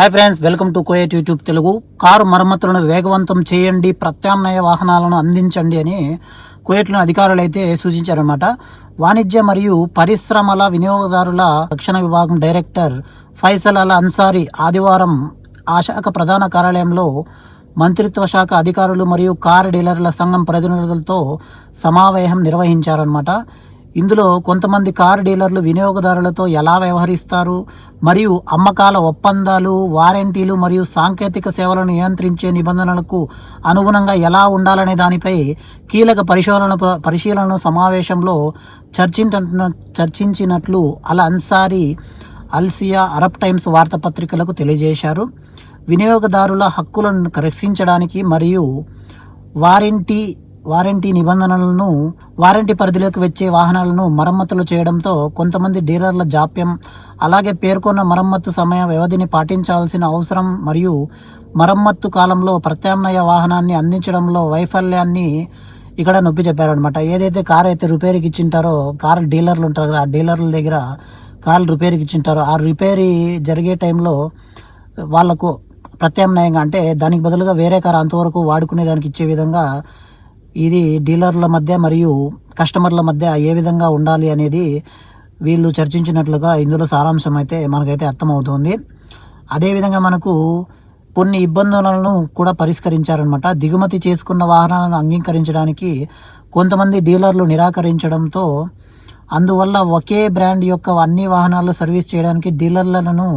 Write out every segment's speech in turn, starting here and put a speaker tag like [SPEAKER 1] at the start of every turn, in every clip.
[SPEAKER 1] Hi friends welcome to కోయట్ YouTube Telugu car మరమ్మతులను వేగవంతం చేయండి ప్రత్యామ్నాయ వాహనాలను అందించండి అని కువైట్లోని అధికారులు అయితే సూచించారనమాట వాణిజ్య మరియు పరిశ్రమల వినియోగదారుల రక్షణ విభాగం డైరెక్టర్ ఫైసల్ అల్ అన్సారీ ఆదివారం ఆ శాఖ ప్రధాన కార్యాలయంలో మంత్రిత్వ శాఖ అధికారులు మరియు కారు డీలర్ల సంఘం ప్రతినిధులతో సమావేశం నిర్వహించారనమాట ఇందులో కొంతమంది కారు డీలర్లు వినియోగదారులతో ఎలా వ్యవహరిస్తారు మరియు అమ్మకాల ఒప్పందాలు వారంటీలు మరియు సాంకేతిక సేవలను నియంత్రించే నిబంధనలకు అనుగుణంగా ఎలా ఉండాలనే దానిపై కీలక పరిశోధన పరిశీలన సమావేశంలో చర్చింట చర్చించినట్లు అల్ అన్సారీ అల్సియా అరబ్ టైమ్స్ వార్తాపత్రికలకు తెలియజేశారు. వినియోగదారుల హక్కులను రక్షించడానికి మరియు వారంటీ వారంటీ నిబంధనలను వారంటీ పరిధిలోకి వచ్చే వాహనాలను మరమ్మతులు చేయడంతో కొంతమంది డీలర్ల జాప్యం అలాగే పేర్కొన్న మరమ్మత్తు సమయ వ్యవధిని పాటించాల్సిన అవసరం మరియు మరమ్మత్తు కాలంలో ప్రత్యామ్నాయ వాహనాన్ని అందించడంలో వైఫల్యాన్ని ఇక్కడ నొప్పి చెప్పారనమాట ఏదైతే కార్ అయితే రిపేర్కి ఇచ్చింటారో కార్ డీలర్లు ఉంటారు కదా ఆ డీలర్ల దగ్గర కార్లు రిపేర్కి ఇచ్చింటారో ఆ రిపేరీ జరిగే టైంలో వాళ్ళకు ప్రత్యామ్నాయంగా అంటే దానికి బదులుగా వేరే కార్ అంతవరకు వాడుకునే దానికి ఇచ్చే విధంగా ఇది డీలర్ల మధ్య మరియు కస్టమర్ల మధ్య ఏ విధంగా ఉండాలి అనేది వీళ్ళు చర్చించినట్లుగా ఇందులో సారాంశం అయితే మనకైతే అర్థమవుతుంది. అదేవిధంగా మనకు కొన్ని ఇబ్బందులను కూడా పరిష్కరించారనమాట దిగుమతి చేసుకున్న వాహనాలను అంగీకరించడానికి కొంతమంది డీలర్లు నిరాకరించడంతో అందువల్ల ఒకే బ్రాండ్ యొక్క అన్ని వాహనాలు సర్వీస్ చేయడానికి డీలర్లను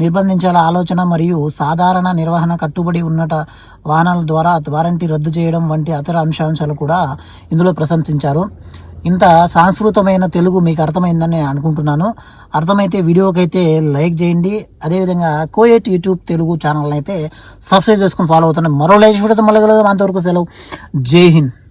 [SPEAKER 1] నిర్బంధించాల ఆలోచన మరియు సాధారణ నిర్వహణ కట్టుబడి ఉన్నట వాహనాల ద్వారా వారంటీ రద్దు చేయడం వంటి ఇతర అంశాంశాలు కూడా ఇందులో ప్రశంసించారు. ఇంత సాంస్కృతమైన తెలుగు మీకు అర్థమైందని నేను అనుకుంటున్నాను. అర్థమైతే వీడియోకి అయితే లైక్ చేయండి. అదేవిధంగా కోయేట్ యూట్యూబ్ తెలుగు ఛానల్ అయితే సబ్స్క్రైబ్ చేసుకుని ఫాలో అవుతున్నాను మరో లైక్ చూడటం మళ్ళీ కలదు అంతవరకు సెలవు. జై హింద్.